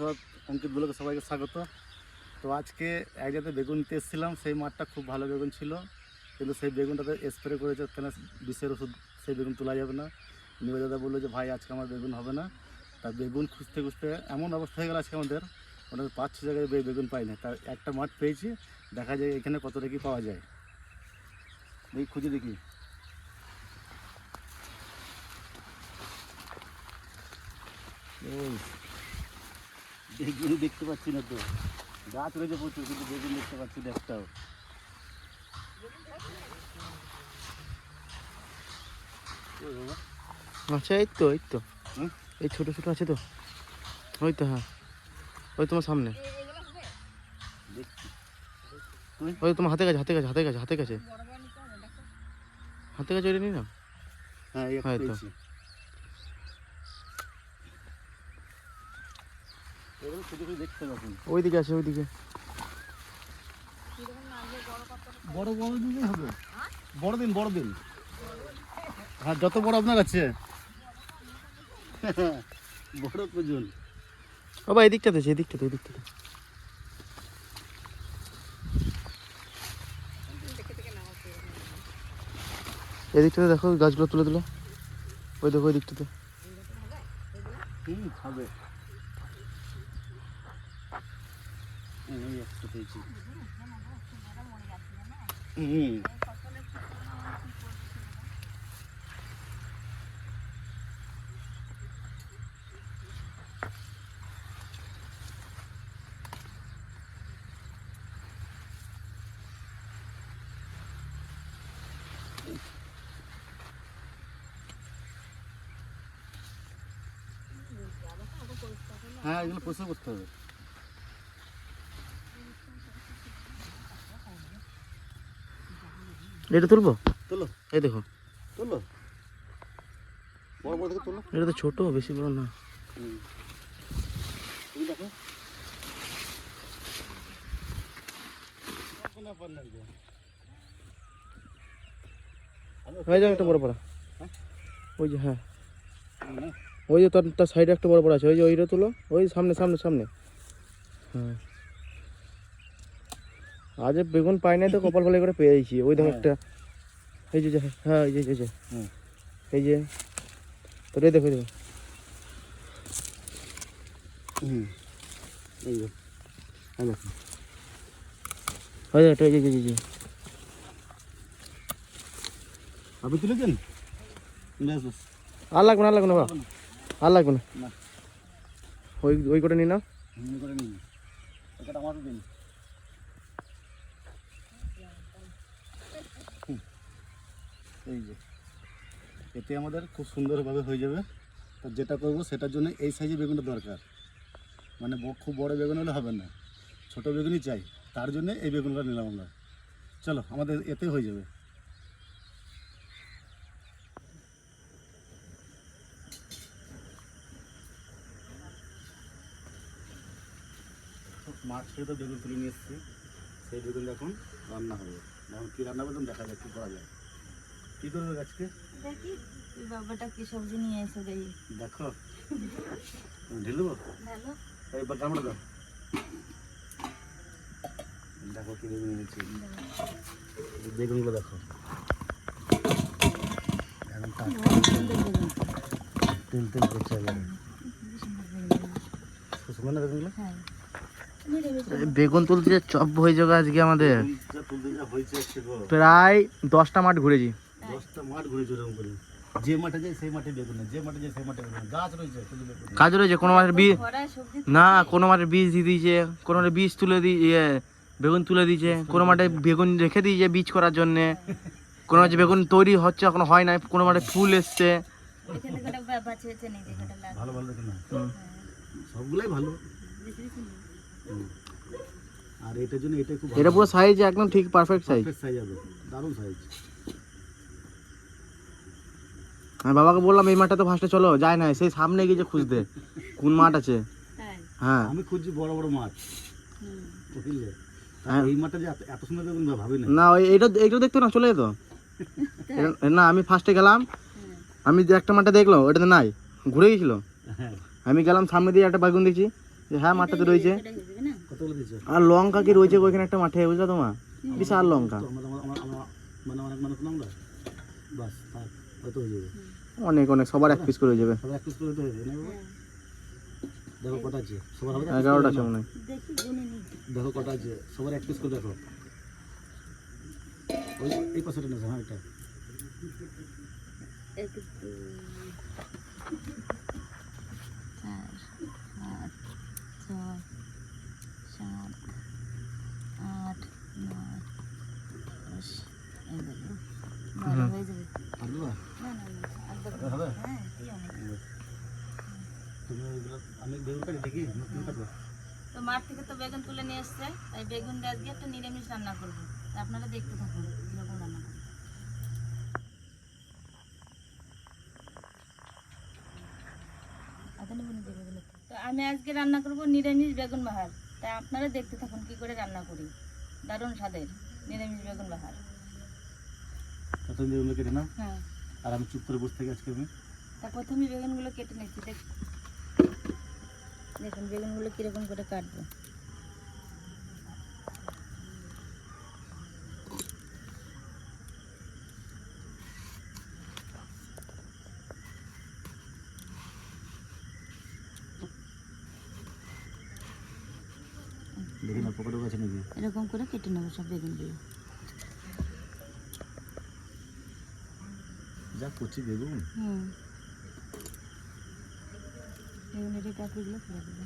ট্যাডিস অঙ্কিত ব্লকে সবাইকে স্বাগত। তো আজকে এক জায়গাতে বেগুন নিতে এসেছিলাম, সেই মাঠটা খুব ভালো বেগুন ছিল। কিন্তু সেই বেগুনটাতে স্প্রে করেছে, কেন বিষের ওষুধ, সেই বেগুন তোলা যাবে না। নিবে দাদা বলল যে, ভাই, আজকে আমার বেগুন হবে না। তা বেগুন খুঁজতে খুঁজতে এমন অবস্থা হয়ে গেল আজকে আমাদের ওটা পাঁচ ছ জায়গায় বেগুন পাই না তার একটা মাঠ পেয়েছি, দেখা যায় এখানে কতটা কি পাওয়া যায়। দেখি খুঁজে দেখি। ওই বেগুন দেখতে পাচ্ছি না তো। গাছ রয়েছে প্রচুর কিন্তু বেগুন দেখতে পাচ্ছি না একটাও। আচ্ছা এই তো এই তো। এই ছোট ছোট আছে তো। ওই তো হ্যাঁ। ওই তোমার সামনে। ওই তোমার হাতে কাছে হাতে কাছে হাতে কাছে হাতে কাছে। হাতে কাছে ওইটা নি না হ্যাঁ এই একটা হয়তো। পেয়েছি এগুলো খুঁজে খুঁজে দেখতে হবে এখন ওইদিকে আছে ওইদিকে। বড় বড় দিনই হবে। বড় দিন বড় দিন। হ্যাঁ যত বড় আপনার আছে। বড় কুজন। ও বা এদিকটাতে এদিকটাতে এদিকটাতে এদিকটাতে দেখো গাছগুলো তুলে তুলে ওই দেখো ওই দিকটাতে হুম হবে হুম, হ্যাঁ এগুলো পরিষ্কার করতে হবে। এটা তুলবো? তোলো। এই দেখো। তোলো। বড় বড় এটা তো ছোট বেশি বড় না। দেখো। ওই যে একটা বড় পড়া। হ্যাঁ? ওই যে হ্যাঁ। ওই যে তার তার সাইডে একটা বড় বড় আছে। ওই যে ওইটা তুলো। ওই সামনে সামনে সামনে। হ্যাঁ। আজ বেগুন পাই নাই তো কপাল ভালো করে পেয়েছি ওই দেখো হ্যাঁ। একটা। এই যে হ্যাঁ এই যে এই যে। এই যে। তোর দেখো দেখো। হুম। এই যে, দেখো। ওই দেখো এই যে এই যে, আপনি তুলেছেন বেশ বেশ আর লাগবে না আর লাগবে না বাবা। আর লাগবে না। ওই ওই করে নি না করে দিন। এই যে এতে আমাদের খুব সুন্দরভাবে হয়ে যাবে। তো যেটা করব সেটার জন্য এই সাইজের বেগুনটা দরকার। মানে খুব বড় বেগুন হলে হবে না। ছোট বেগুনই চাই। তার জন্য এই বেগুনটা নিলাম আমরা। চলো, আমাদের এতে হয়ে যাবে। মাছ থেকে তো বেগুন তুলে নিয়ে এসেছি। সেই বেগুন এখন রান্না হবে। এখন কী রান্না করতাম দেখা যাক কী করা যায়। কী করবে আজকে? দেখি বাবাটা কি সবজি নিয়ে এসে দেখি দেখো। ঢেলে? দেবো ভালো এইবার কামড়ে দাও। দেখো কি বেগুন এনেছি। এই বেগুনগুলো দেখো। এখন তেল তেল করছে একেবারে না বেগুনগুলো? হ্যাঁ। এই বেগুন তুলতে চপ হয়ে যাবে আজকে আমাদের। প্রায় দশটা মাঠ ঘুরেছি। দশটা মাঠ ঘুরেছে ওরকম করে। যে মাঠে যায় সেই মাঠে বেগুন না যে মাঠে যায় সেই মাঠে বেগুন গাছ রয়েছে শুধু বেগুন না। কাজ রয়েছে কোনো মাঠের বীজ না কোনো মাঠে বীজ দিয়ে দিয়েছে কোনো মাঠে বীজ তুলে দিয়ে ইয়ে বেগুন তুলে দিয়েছে কোনো মাঠে বেগুন রেখে দিয়েছে বীজ করার জন্যে। কোনো মাঠে বেগুন তৈরি হচ্ছে এখনও হয় না কোনো মাঠে ফুল এসছে। ভালো ভালো দেখে না সবগুলাই ভালো। আর এটার জন্য খুব এটা পুরো সাইজ একদম ঠিক পারফেক্ট সাইজ সাইজ হবে। দারুণ সাইজ আমি বাবাকে বললাম এই মাঠটা তো ফার্স্টে চলো যায় না সেই সামনে গিয়েছে খুঁজতে কোন মাঠ আছে হ্যাঁ হ্যাঁ আমি খুঁজছি বড় বড় মাছ বুঝলে হ্যাঁ। এই মাঠটা যে এত- এত সুন্দর বেগুন ভাবি না না ওই এটা এইটা দেখতো না চলে যেত না আমি ফার্স্টে গেলাম হ্যাঁ আমি যে একটা মাঠে দেখলাম ওটাতে নাই ঘুরে গেছিল হ্যাঁ আমি গেলাম সামনে দিয়ে একটা বেগুন দেখছি যে হ্যাঁ রয়েছে হয়ে না কতগুলো দিয়েছ আর লঙ্কা কি রয়েছে ওইখানে একটা মাঠে বুঝলা তোমার বিশাল লঙ্কা তো মানে অনেক মানুষ না বাস হয়তো হয়ে যাবে অনেক অনেক সবার এক পিস করে যাবে। এক পিস করে হয়ে যাবে দেখো কটা আছে। সবার হবে? এগারোটা আছে মনে হয়। দেখো কটা আছে। সবার এক পিস করে দেখো। ওই এই পাশেটা না হ্যাঁ এটা এক দুই চার পাঁচ ছয় সাত আট নয় দশ এগারো বারো হয়ে যাবে আর দেবা? না না না আর দেবো না। হবে? হ্যাঁ এই অনেক তুমি ওইগুলো আমি কাটবো তো মাঠ থেকে তো বেগুন তুলে নিয়ে এসছে তাই বেগুন দিয়ে আজকে একটা নিরামিষ রান্না করব। আপনারা দেখতে থাকুন কীরকম রান্না করব। আদা নেবেন বেগুন তো আমি আজকে রান্না করব নিরামিষ বেগুন বাহার। তাই আপনারা দেখতে থাকুন কি করে রান্না করি। দারুণ স্বাদের নিরামিষ বেগুন বাহার। তা তুমি বেগুনগুলো কেটে নাও। হ্যাঁ। আর আমি চুপ করে বসে থাকি আজকে আমি। তা প্রথমে বেগুনগুলো কেটে নিচ্ছি। দেখ দেখুন বেগুনগুলো কীরকম করে কাটবো? এরকম করে কেটে নেব সব বেগুন বেগুনগুলো। যা করছি বেগুন। হুম। বেগুনের এই পাপড়িগুলো ফেলে দেবো।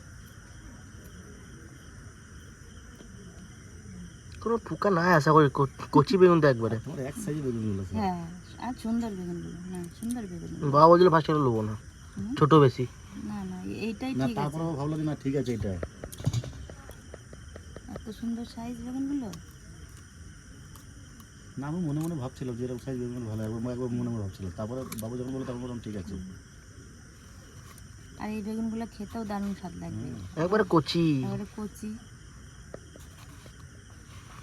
কোনো পোকা নাই আশা করি কচি বেগুন তো একবারে। এক সাইজে বেগুনগুলো হ্যাঁ আর সুন্দর বেগুনগুলো হ্যাঁ সুন্দর বেগুনগুলো বাবা বলছিল ফার্স্ট নেব না ছোট বেশি। না না এইটাই না ঠিক আছে। তারপরে ভাবলাম যে না ঠিক আছে এটা। এত সুন্দর সাইজ বেগুনগুলো না আমি মনে মনে ভাবছিলাম যে এরকম সাইজ বেগুন ভালো একবার একবার মনে মনে ভাবছিলাম। তারপরে বাবু যখন বলল তখন বললাম ঠিক আছে। আর এই বেগুনগুলো খেতেও দারুণ স্বাদ লাগবে। একবারে কচি। তারপরে কচি।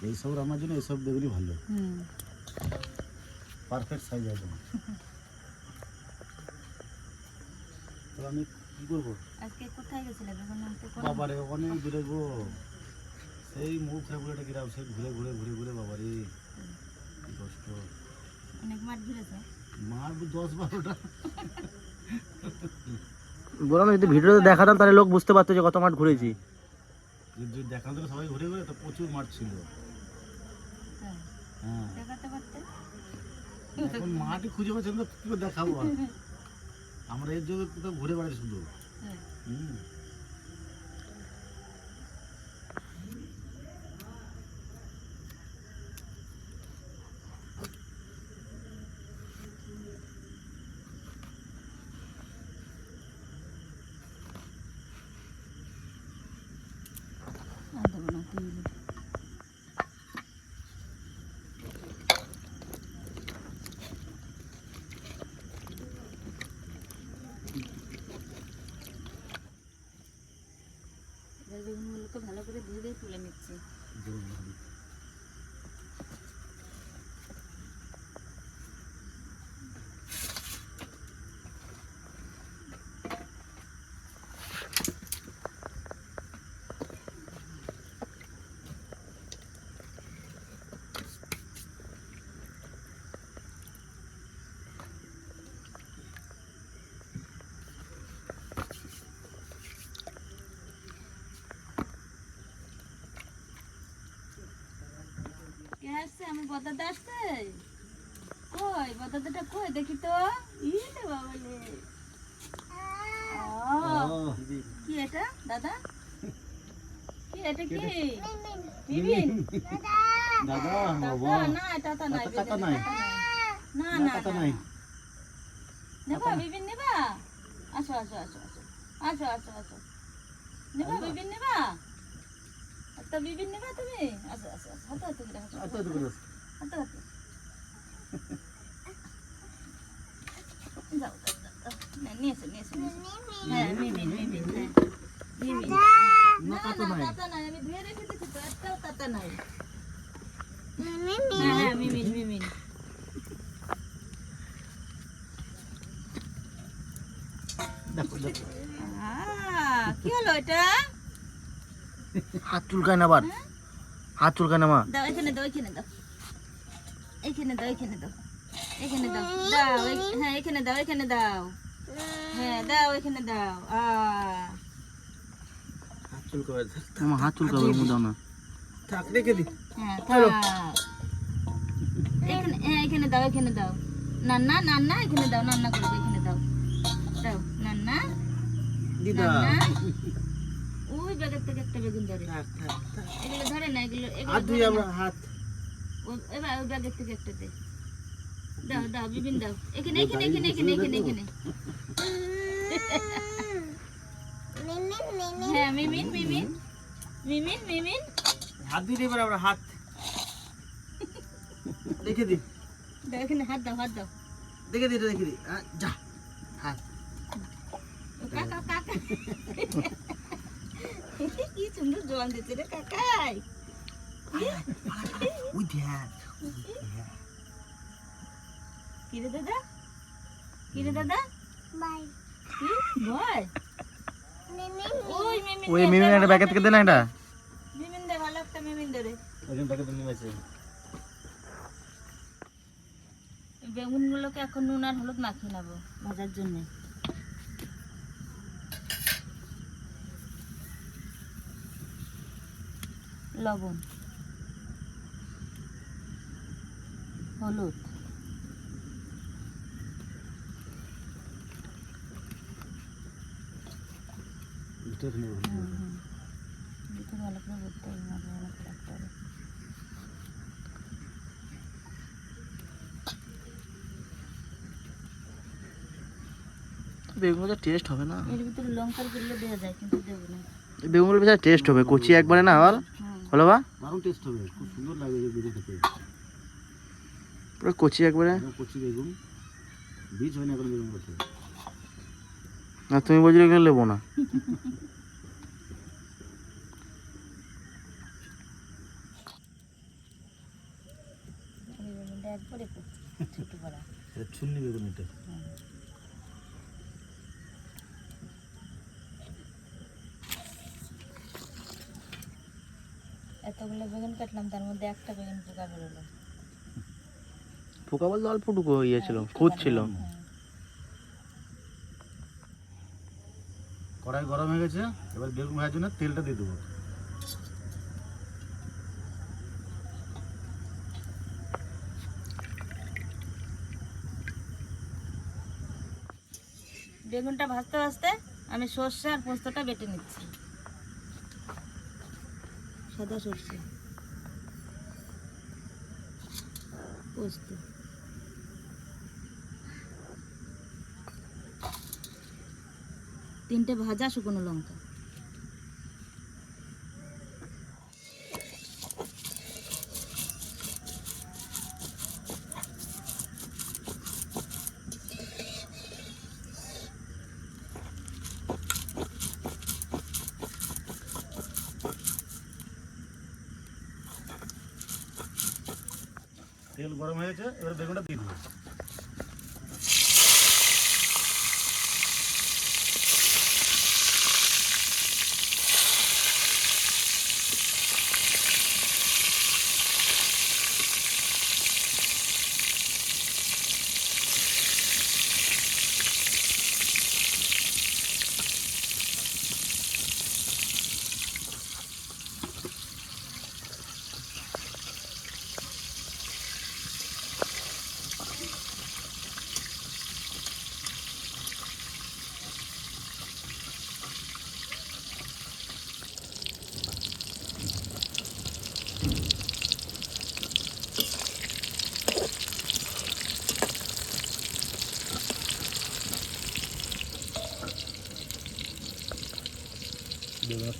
এইসব রান্নার জন্য এইসব বেগুনই ভালো। হুম। পারফেক্ট সাইজ একদম। তো আমি কি করব? আজকে কোথায় গেছিলে? বেগুন আনতে কোন বাবারে অনেক দূরে গো। সেই মুখ ফেবুলেটা গ্রাম সেই ঘুরে ঘুরে ঘুরে ঘুরে বাবারে। কি কষ্ট। অনেক মাঠ ঘুরেছে? মার দশ বারোটা। বললাম না, যদি ভিডিওতে দেখাতাম তাহলে লোক বুঝতে পারতো যে কত মাঠ ঘুরেছি। দেখান থেকে সবাই ঘুরে ঘুরে তো প্রচুর মাঠ ছিল। হ্যাঁ। হ্যাঁ। এখন মাঠই খুঁজে পাচ্ছেন তো কি করে দেখাবো? আমরা এর জন্য কোথাও ঘুরে বেড়াই শুধু। হ্যাঁ। হুম আর দেবো না তুই এবার বেগুনগুলোকে ভালো করে ধুয়ে দিয়ে তুলে নিচ্ছি। আসছে আমি বদাতে আসছে? কই? বদাদাটা কই? দেখি তো। ইলে বাবা রে। কি এটা? দাদা? কি এটা কি? বিবিন? দাদা বাবা। না এটা তো নাই বেগুন, নাই। না না, কাকা নাই। নেবা বিবিন নেবা? আসো আসো আসো আসো। আসো আসো আসো। নেবা বিবিন নেবা? তো বিবিন নেবা তুমি আসো আসো আসো হাতে হাতে করে আসো আচ্ছা আচ্ছা করে আসো। হাতে হাতে যাও যাও যাও, যাও। না, নিয়ে এসো নিয়ে এসো নিয়ে এসো। হ্যাঁ মিমিন মিমিন হ্যাঁ মিমিন না না কাকা না নাই তাতা নাই আমি ধুয়ে রেখে দিচ্ছি তো একটাও তাতা নাই হ্যাঁ হ্যাঁ মিমিন মিমিন আহ, কি হলো এটা হাত চুলকায় না আবার হাত চুলকায় না মা? দাও এখানে দাও এখানে দাও। এখানে দাও এখানে দাও। এখানে দাও। দাও হ্যাঁ এখানে দাও এখানে দাও। হ্যাঁ দাও এখানে দাও। আহ আমার হাত চুলকাবে মু দাও না। হ্যাঁ থাক। এখানে হ্যাঁ এখানে দাও এখানে দাও। নান্না নান্না এখানে দাও নান্না করবে এখানে দাও। দাও নান্না। ওই ব্যাগের থেকে একটা বেগুন ধরে। এগুলো ধরে না এগুলো এগুলো ধরে না। এবার ওই ব্যাগের থেকে একটা দে। দাও দাও বিবিন দাও। এখানে এখানে এখানে এখানে এখানে। এখানে হ্যাঁ মিমিন। মিমিন মিমিন। মিমিন হাত দিয়ে এবার আমরা হাত। দেখে দি। দাও এখানে হাত দাও হাত দাও। দেখে দি দেখে দি। যা হাত। কাকা কাকা। কি দিচ্ছে রে কাকাই। ওই দেখ কি দাদা? কি দাদা? কি? ভয় ওই মিমিন ওই দে, মিমি দে, একটা ব্যাগে থেকে দে না এটা মিমিন দে ভালো একটা মিমিন দে রে। বেগুন গুলোকে এখন নুন আর হলুদ মাখিয়ে নেব ভাজার জন্য। লবণ। হলুদ। ভিতরে ভালো করে হবে। বেগুনগুলো টেস্ট হবে। না। এর ভিতরে লঙ্কারগুলো দেওয়া যায় কিন্তু দেবো না। বেশি টেস্ট হবে কচি একবারে না আবার হলো বা? দারুণ টেস্ট হবে খুব সুন্দর লাগবে এই বেগুন খেতে। পুরো কচি একবারে। কচি বেগুন বীজ হয় না এখন বেগুন করতে না তুমি বলছিলে এগুলো নেব না। ছুন্নি বেগুন এটা এতগুলো বেগুন কাটলাম তার মধ্যে একটা বেগুন পোকা বেরোলো। পোকা বলতে অল্পটুকু ইয়েছিল খুদ ছিল কড়াই গরম হয়ে গেছে এবার বেগুন ভাজার জন্য তেলটা দিয়ে দেবো। বেগুনটা ভাজতে ভাজতে আমি সর্ষে আর পোস্তটা বেটে নিচ্ছি। সাদা সর্ষে। পোস্ত তিনটে ভাজা শুকনো লঙ্কা তেল গরম হয়েছে এবার বেগুনটা দিয়ে দেবো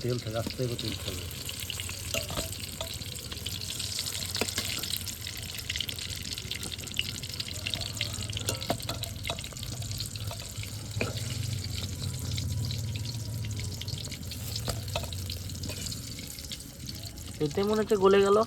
তেল থাকে আস্তে করে তেল থাকে এতে মনে হচ্ছে গলে গেল।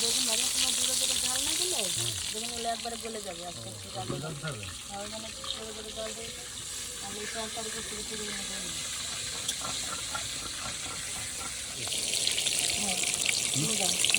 বেগুন ভাজা সময় দূরে দূরে জল না দিলে বেগুনগুলো একবারে গলে যাবে আস্তে আস্তে জল দেবে আর ওখানে দূরে দূরে জল দিয়ে আমি তরকারিকে শুরু করে নিয়ে যাবো হ্যাঁ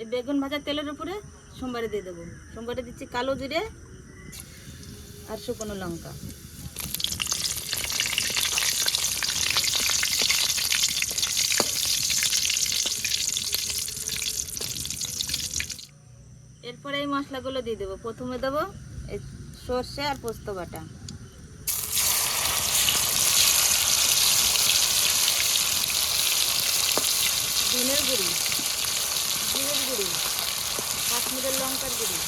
এই বেগুন ভাজা তেলের উপরে সোমবারে দিয়ে দেবো। সোমবারে দিচ্ছি কালো জিরে আর শুকনো লঙ্কা। এরপরে এই মশলাগুলো দিয়ে দেবো। প্রথমে দেবো এই সর্ষে আর পোস্ত বাটা। ডিমের গুঁড়ি জিরের গুঁড়ি কাশ্মীরের লঙ্কার গুঁড়ি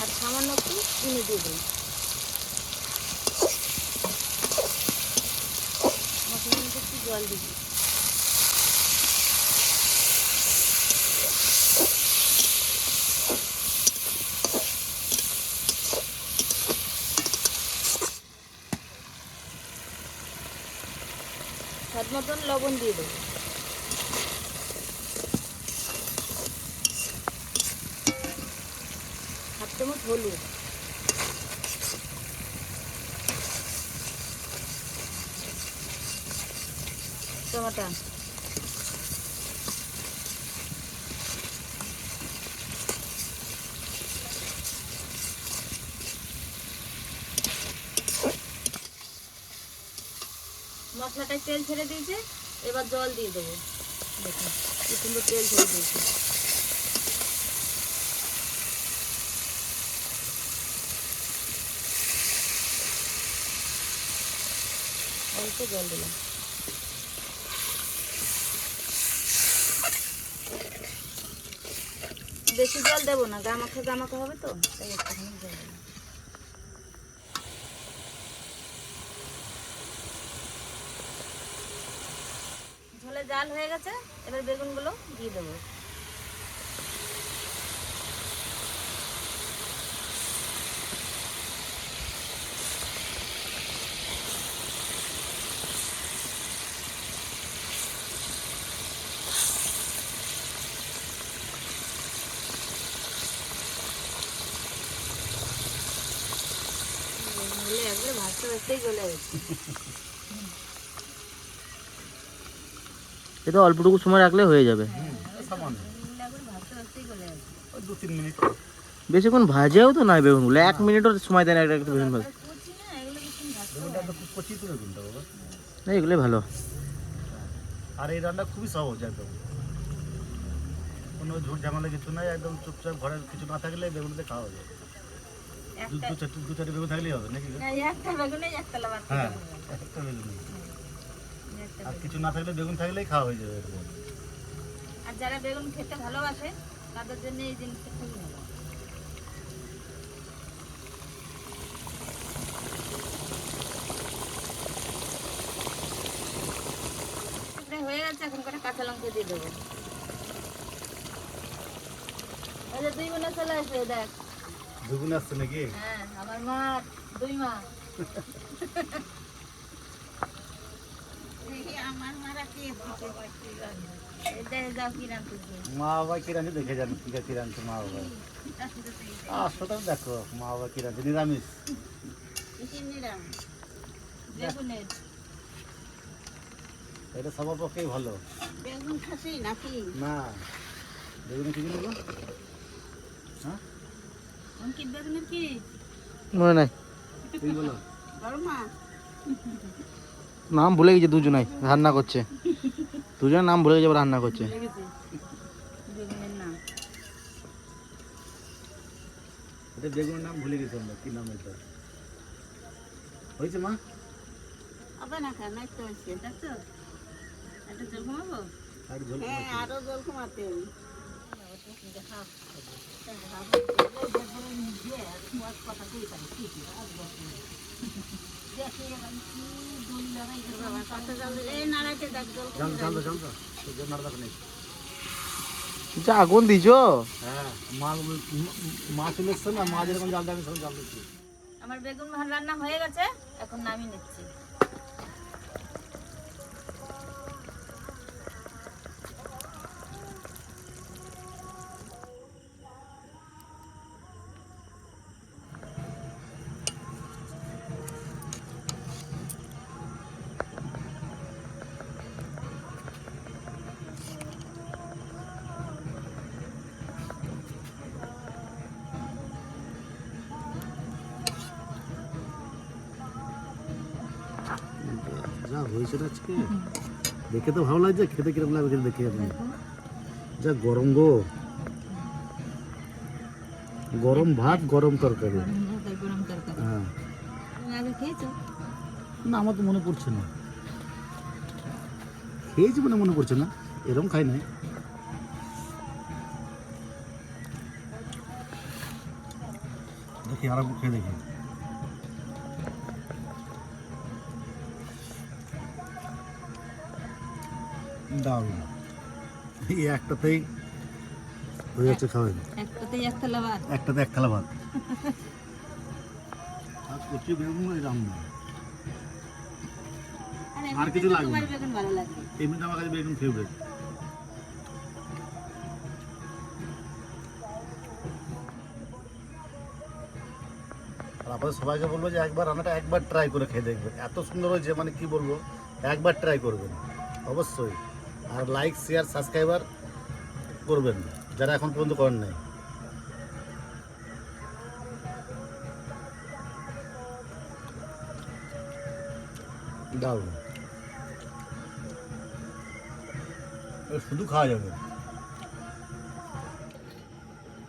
আর সামান্য একটু চিনি দিয়ে দিই একটু জল দিবি স্বাদ মতন লবণ দিয়ে দেবো হলুদ। টমাটা। মশলাটায় তেল ছেড়ে দিয়েছে এবার জল দিয়ে দেবো। দেখুন তেল ছেড়ে দিয়েছে। অল্প জল দিলাম। বেশি জল দেবো না, গামাখা গামাখা হবে তো জল ঝোলে জাল হয়ে গেছে, এবার বেগুনগুলো দিয়ে দেবো বেগুনগুলো একবারে ভাজতে ভাজতেই গলে গেছে। এটা অল্পটুকু সময় রাখলে হয়ে যাবে। দু তিন মিনিট বেশিক্ষণ ভাজেও তো নয় বেগুনগুলো এক মিনিটও সময় দেয় না একটা বেগুন ভাজ না এগুলোই ভালো। আর এই রান্না খুবই সহজ একদম। কোনো ঝুট ঝামেলা কিছু নাই একদম চুপচাপ ঘরে কিছু না থাকলে বেগুনতে খাওয়া যায়। দু চারটে দু চারটে বেগুন থাকলেই হবে নাকি? একটা বেগুনে একটা লাভার হ্যাঁ একটা বেগুন। আর কিছু না থাকলে বেগুন থাকলেই খাওয়া হয়ে যাবে এরকম। আর যারা বেগুন খেতে ভালোবাসে তাদের জন্য এই জিনিসটা খুবই ভালো। হয়ে গেছে এখন করে কাঁচা লঙ্কা দিয়ে দেবো। দুই বোনে চলে আসবে দেখ। বেগুন আসছে নাকি? হ্যাঁ আমার মা দুই বাবা কি রাঁধছে দেখে যান কি কি মা বাবা। আসো তো দেখো মা বাবা কি রাঁধছে নিরামিষ। এটা সবার পক্ষেই ভালো। বেগুন খাসি নাকি? না। বেগুন কি হ্যাঁ? অঙ্কিত বেগুনের কি? মনে নাই। নাম ভুলে গেছে দুজনাই রান্না করছে। দুজনের নাম ভুলে গেছে রান্না করছে। বেগুনের নাম। এটা বেগুনের নাম ভুলে গেছি আমরা কি নাম এটা? হয়েছে মা? হবে না কেন? এই তো হয়েছে দেখছ একটা জল ঘুমাবো হ্যাঁ আরও জল কমাতে যা আগুন দিছো? হ্যাঁ মা মা চলে এসছে না মা যেরকম জাল আমার বেগুন ভাত রান্না হয়ে গেছে এখন নামিয়ে নিচ্ছি। হয়েছে আজকে? দেখে তো ভালো লাগছে খেতে কীরকম লাগবে দেখে আপনি। যা গরম গো। গরম ভাত গরম তরকারি। হ্যাঁ। না আমার তো মনে পড়ছে না। খেয়েছি মনে মনে পড়ছে না এরকম খাই নাই। দেখি আর একবার খেয়ে দেখি। দারুণ। এই একটাতেই হয়ে যাচ্ছে খাওয়া একটাতেই এক থালা ভাত একটাতে এক থালা ভাত আর কচি বেগুন এরকম না আর কিছু লাগবে না। তোমার বেগুন ভালো লাগবে এমনিতে আমার কাছে বেগুন ফেভারিট আপনাদের সবাইকে বলব যে একবার রান্নাটা একবার ট্রাই করে খেয়ে দেখবেন। এত সুন্দর হয়েছে মানে কি বলব? একবার ট্রাই করবেন। অবশ্যই। আর লাইক শেয়ার সাবস্ক্রাইবার করবেন যারা এখন পর্যন্ত করেন নাই। দারুণ শুধু খাওয়া যাবে।